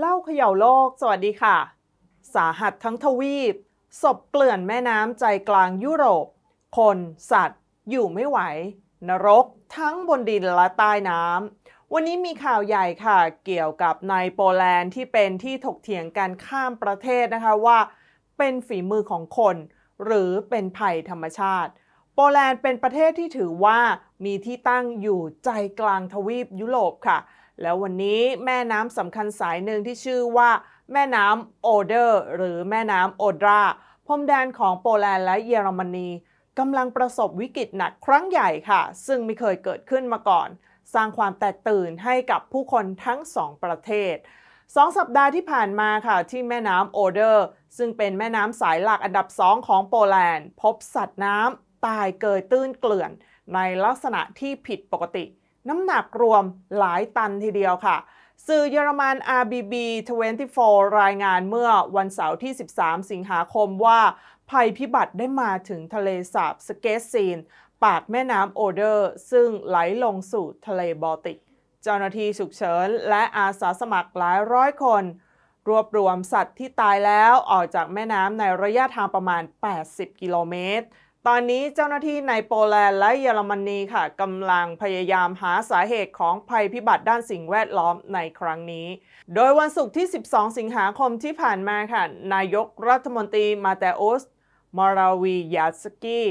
เล่าเขย่าโลก สวัสดีค่ะ สาหัสทั้งทวีป ศพเกลื่อนแม่น้ำใจกลางยุโรป คน สัตว์ อยู่ไม่ไหว นรก ทั้งบนดินและใต้น้ำ วันนี้มีข่าวใหญ่ค่ะ เกี่ยวกับในโปแลนด์ที่เป็นที่ถกเถียงกันข้ามประเทศนะคะว่า เป็นฝีมือของคน หรือเป็นภัยธรรมชาติ โปแลนด์เป็นประเทศที่ถือว่ามีที่ตั้งอยู่ใจกลางทวีปยุโรปค่ะ แล้ววันนี้แม่น้ำสำคัญสายหนึ่งที่ชื่อว่า แม่น้ำโอเดอร์ หรือแม่น้ำโอดราพรมแดนของโปแลนด์และเยอรมนีกำลังประสบวิกฤตหนักครั้งใหญ่ค่ะ ซึ่งไม่เคยเกิดขึ้นมาก่อน สร้างความแตกตื่นให้กับผู้คนทั้งสองประเทศสองสัปดาห์ที่ผ่านมาค่ะ ที่แม่น้ำโอเดอร์ ซึ่งเป็นแม่น้ำสายหลักอันดับสองของโปแลนด์ พบสัตว์น้ำตายเกยตื้นเกลื่อน ในลักษณะที่ผิดปกติ น้ำหนักรวมหลายตันทีเดียวค่ะ สื่อเยอรมัน RBB 24 รายงานเมื่อวันเสาร์ที่ 13 สิงหาคมว่าภัยพิบัติได้มาถึงทะเลสาบสเกตซีน ปากแม่น้ำโอเดอร์ ซึ่งไหลลงสู่ทะเลบอลติก เจ้าหน้าที่ฉุกเฉินและอาสาสมัครหลายร้อยคน รวบรวมสัตว์ที่ตายแล้วออกจากแม่น้ำในระยะทางประมาณ 80 กิโลเมตร ตอนนี้เจ้าหน้าที่ในโปแลนด์และเยอรมนีค่ะกำลังพยายามหาสาเหตุของภัยพิบัติด้านสิ่งแวดล้อมในครั้งนี้ โดยวันศุกร์ที่ 12 สิงหาคมที่ผ่านมาค่ะ นายกรัฐมนตรีมาเตอุสมอราวียาสกี้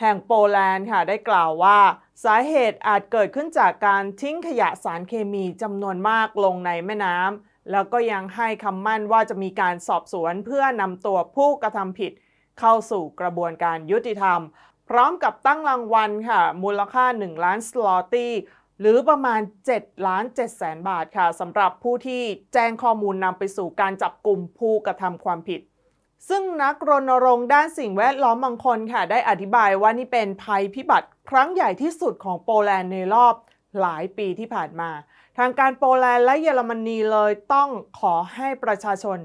แห่งโปแลนด์ค่ะได้กล่าวว่า สาเหตุอาจเกิดขึ้นจากการทิ้งขยะสารเคมีจำนวนมากลงในแม่น้ำแล้วก็ยังให้คำมั่นว่าจะมีการสอบสวนเพื่อนำตัวผู้กระทำผิด เข้าสู่กระบวนการยุติธรรม พร้อมกับตั้งรางวัลค่ะ มูลค่า 1 ล้านสลอตี้หรือประมาณ7ล้าน7แสนบาทค่ะสำหรับผู้ที่แจ้งข้อมูลนำไปสู่การจับกลุ่มผู้กระทำความผิด ซึ่งนักรณรงค์ด้านสิ่งแวดล้อมบางคนค่ะ ได้อธิบายว่านี่เป็นภัยพิบัติครั้งใหญ่ที่สุดของโปแลนด์ในรอบหลายปีที่ผ่านมา ทางการโปแลนด์และเยอรมนีเลยต้องขอให้ประชาชน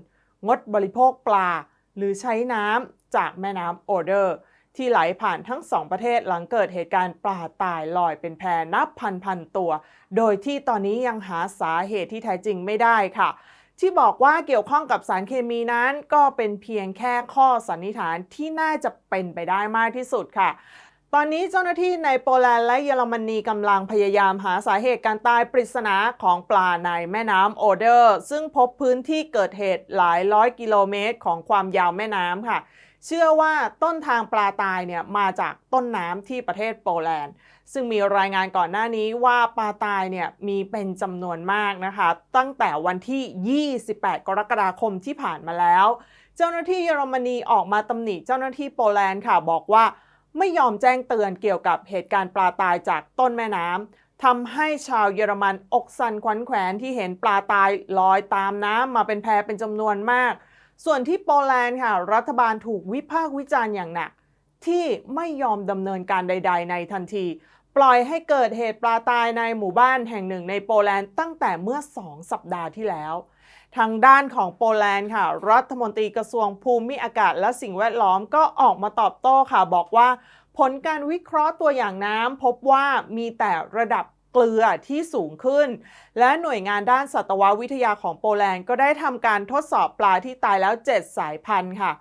งดบริโภคปลา หรือใช้น้ำ จากแม่น้ำโอเดอร์ ที่ไหลผ่านทั้งสองประเทศหลังเกิดเหตุการณ์ปลาตายลอยเป็นแพนับพันพันตัว โดยที่ตอนนี้ยังหาสาเหตุที่แท้จริงไม่ได้ค่ะ ที่บอกว่าเกี่ยวข้องกับสารเคมีนั้น ก็เป็นเพียงแค่ข้อสันนิษฐานที่น่าจะเป็นไปได้มากที่สุดค่ะตอนนี้เจ้าหน้าที่ในโปแลนด์และเยอรมนีกำลังพยายามหาสาเหตุการตายปริศนาของปลาในแม่น้ำโอเดอร์ ซึ่งพบพื้นที่เกิดเหตุหลายร้อยกิโลเมตรของความยาวแม่น้ำค่ะ เชื่อว่าต้นทางปลาตายเนี่ยมาจากต้นน้ำที่ประเทศโปแลนด์ ซึ่งมีรายงานก่อนหน้านี้ว่าปลาตายเนี่ยมีเป็นจำนวนมากนะคะ ตั้งแต่วันที่ 28 กรกฎาคมที่ผ่านมาแล้ว เจ้าหน้าที่เยอรมนีออกมาตำหนิเจ้าหน้าที่โปแลนด์ค่ะบอกว่าไม่ยอมแจ้งเตือนเกี่ยวกับเหตุการณ์ปลาตายจากต้นแม่น้ำทำให้ชาวเยอรมันอกสั่นขวัญแขวนที่เห็นปลาตายลอยตามน้ำมาเป็นแพเป็นจำนวนมาก ส่วนที่โปแลนด์ค่ะ รัฐบาลถูกวิพากษ์วิจารณ์อย่างหนัก ที่ไม่ยอมดำเนินการใด ๆ ในทันที ปล่อยให้เกิดเหตุปลาตายในหมู่บ้านแห่งหนึ่งในโปแลนด์ตั้งแต่เมื่อ 2 สัปดาห์ที่แล้ว ทางด้านของโปแลนด์ค่ะ รัฐมนตรีกระทรวงภูมิอากาศและสิ่งแวดล้อมก็ออกมาตอบโต้ค่ะบอกว่า ผลการวิเคราะห์ตัวอย่างน้ำพบว่ามีแต่ระดับ เกลือที่สูงขึ้น และหน่วยงานด้านสัตววิทยาของโปแลนด์ก็ได้ทำการทดสอบปลาที่ตายแล้ว 7 สายพันธุ์ค่ะ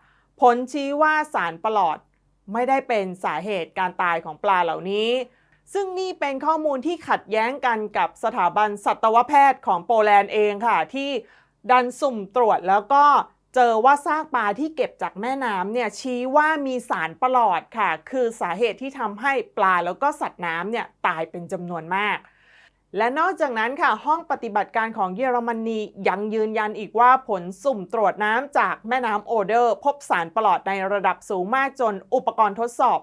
ผลชี้ว่าสารประหลอดไม่ได้เป็นสาเหตุการตายของปลาเหล่านี้ ซึ่งนี่เป็นข้อมูลที่ขัดแย้งกันกับสถาบันสัตวแพทย์ของโปแลนด์เองค่ะ ที่ดันสุ่มตรวจแล้วก็ เจอว่าซากปลาที่เก็บจากแม่น้ำเนี่ยชี้ว่ามีสารประหลอดค่ะ คือสาเหตุที่ทำให้ปลาแล้วก็สัตว์น้ำเนี่ยตายเป็นจำนวนมาก และนอกจากนั้นค่ะห้องปฏิบัติการของเยอรมนียังยืนยันอีกว่าผลสุ่มตรวจน้ำจากแม่น้ำโอเดอร์ พบสารประหลอดในระดับสูงมากจนอุปกรณ์ทดสอบ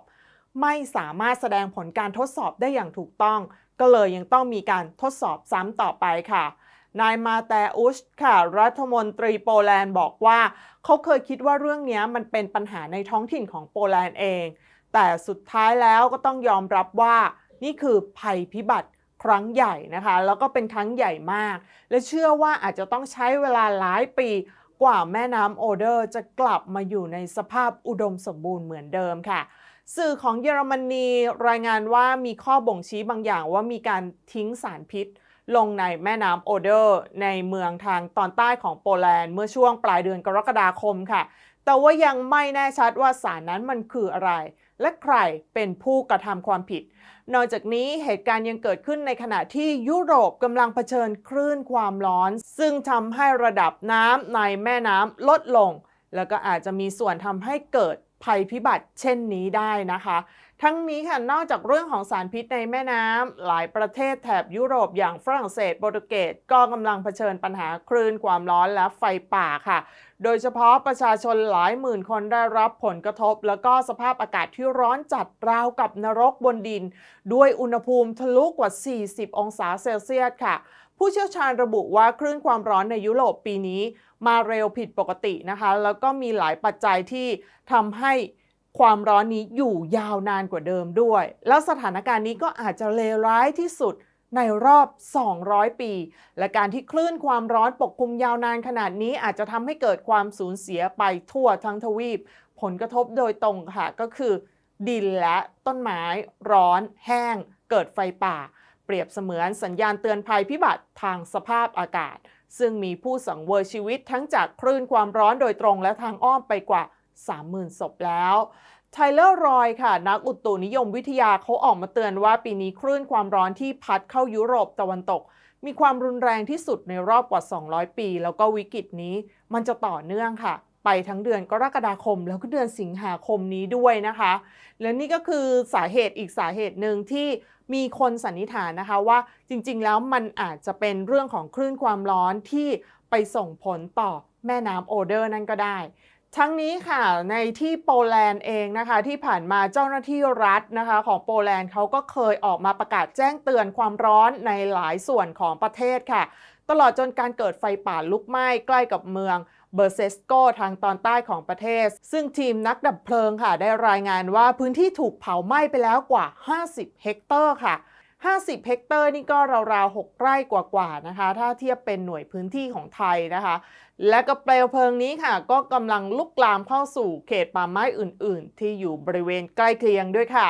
ไม่สามารถแสดงผลการทดสอบได้อย่างถูกต้อง ก็เลยยังต้องมีการทดสอบซ้ำต่อไปค่ะ นายมาแตอุชค่ะ รัฐมนตรีโปแลนด์บอกว่า เขาเคยคิดว่าเรื่องนี้มันเป็นปัญหาในท้องถิ่นของโปแลนด์เอง แต่สุดท้ายแล้วก็ต้องยอมรับว่า นี่คือภัยพิบัติครั้งใหญ่นะคะ แล้วก็เป็นครั้งใหญ่มาก และเชื่อว่าอาจจะต้องใช้เวลาหลายปีกว่าแม่น้ำโอเดอร์จะกลับมาอยู่ในสภาพอุดมสมบูรณ์เหมือนเดิมค่ะ สื่อของเยอรมนีรายงานว่ามีข้อบ่งชี้บางอย่างว่ามีการทิ้งสารพิษ ลงในแม่น้ำโอเดอร์ ในเมืองทางตอนใต้ของโปแลนด์เมื่อช่วงปลายเดือนกรกฎาคมค่ะ แต่ว่ายังไม่แน่ชัดว่าสารนั้นมันคืออะไร และใครเป็นผู้กระทำความผิด นอกจากนี้เหตุการณ์ยังเกิดขึ้นในขณะที่ยุโรปกำลังเผชิญคลื่นความร้อน ซึ่งทำให้ระดับน้ำในแม่น้ำลดลง แล้วก็อาจจะมีส่วนทำให้เกิดภัยพิบัติเช่นนี้ได้นะคะ ทั้งนี้ค่ะนอกจากเรื่องของสารพิษในแม่น้ำหลายประเทศแถบยุโรปอย่างฝรั่งเศสโปรตุเกสก็กำลังเผชิญปัญหาคลื่นความร้อนและไฟป่าค่ะ โดยเฉพาะประชาชนหลายหมื่นคนได้รับผลกระทบ แล้วก็สภาพอากาศที่ร้อนจัดราวกับนรกบนดิน ด้วยอุณหภูมิทะลุกว่า 40 องศาเซลเซียสค่ะผู้เชี่ยวชาญระบุว่าคลื่นความร้อนในยุโรปปีนี้ มาเร็วผิดปกตินะคะ แล้วก็มีหลายปัจจัยที่ทำให้ ความร้อนนี้อยู่ยาวนานกว่าเดิมด้วย แล้วสถานการณ์นี้ก็อาจจะเลวร้ายที่สุดในรอบ 200 ปี และการที่คลื่นความร้อนปกคลุมยาวนานขนาดนี้อาจจะทำให้เกิดความสูญเสียไปทั่วทั้งทวีป ผลกระทบโดยตรงค่ะก็คือ ดินและต้นไม้ ร้อน แห้ง เกิดไฟป่า เปรียบเสมือนสัญญาณเตือนภัยพิบัติทางสภาพอากาศ ซึ่งมีผู้สังเวยชีวิตทั้งจากคลื่นความร้อนโดยตรงและทางอ้อมไปกว่า 30,000 ศพแล้วไทเลอร์รอยค่ะ นักอุตุนิยมวิทยาเขาออกมาเตือนว่าปีนี้คลื่นความร้อนที่พัดเข้ายุโรปตะวันตก มีความรุนแรงที่สุดในรอบกว่า 200 ปี แล้วก็วิกฤตนี้มันจะต่อเนื่องค่ะ ไปทั้งเดือนกรกฎาคม แล้วก็เดือนสิงหาคมนี้ด้วยนะคะ และนี่ก็คือสาเหตุอีกสาเหตุหนึ่งที่มีคนสันนิษฐานนะคะว่าจริงๆแล้วมันอาจจะเป็นเรื่องของคลื่นความร้อนที่ไปส่งผลต่อแม่น้ำโอเดอร์นั่นก็ได้ ทั้งนี้ค่ะในที่โปแลนด์เองนะคะ ที่ผ่านมาเจ้าหน้าที่รัฐนะคะ ของโปแลนด์เขาก็เคยออกมาประกาศแจ้งเตือนความร้อนในหลายส่วนของประเทศค่ะ ตลอดจนการเกิดไฟป่าลุกไหม้ใกล้กับเมืองเบอร์เซสโกทางตอนใต้ของประเทศ ซึ่งทีมนักดับเพลิงค่ะ ได้รายงานว่าพื้นที่ถูกเผาไหม้ไปแล้วกว่า 50 เฮกเตอร์ค่ะ 50 เฮกเตอร์นี่ก็ราวๆ 6 ไร่กว่าๆนะคะ ถ้าเทียบเป็นหน่วยพื้นที่ของไทยนะคะ และก็เปลวเพลิงนี้ค่ะ ก็กำลังลุกลามเข้าสู่เขตป่าไม้อื่น ๆ ที่อยู่บริเวณใกล้เคียงด้วยค่ะ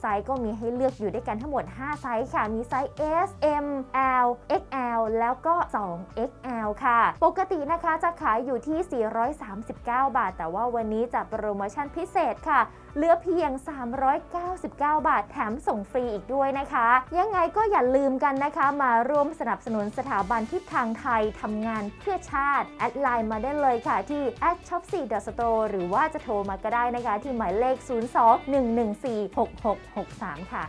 ไซส์ก็มีให้เลือกอยู่ด้วยกันทั้งหมด 5 ไซส์ค่ะ มีไซส์ S M L XL แล้วก็ 2XL ค่ะ ปกตินะคะจะขายอยู่ที่ 439 บาท แต่ว่าวันนี้จัดโปรโมชั่นพิเศษค่ะ เหลือเพียง 399 บาทแถมส่งฟรีอีกด้วยนะคะ ยังไงก็อย่าลืมกันนะคะ มาร่วมสนับสนุนสถาบันทิศทางไทยทำงานเพื่อชาติ แอดไลน์มาได้เลยค่ะที่ shop 4 store หรือว่าจะโทรมาก็ได้นะคะ ที่หมายเลข 02 114 6663 ค่ะ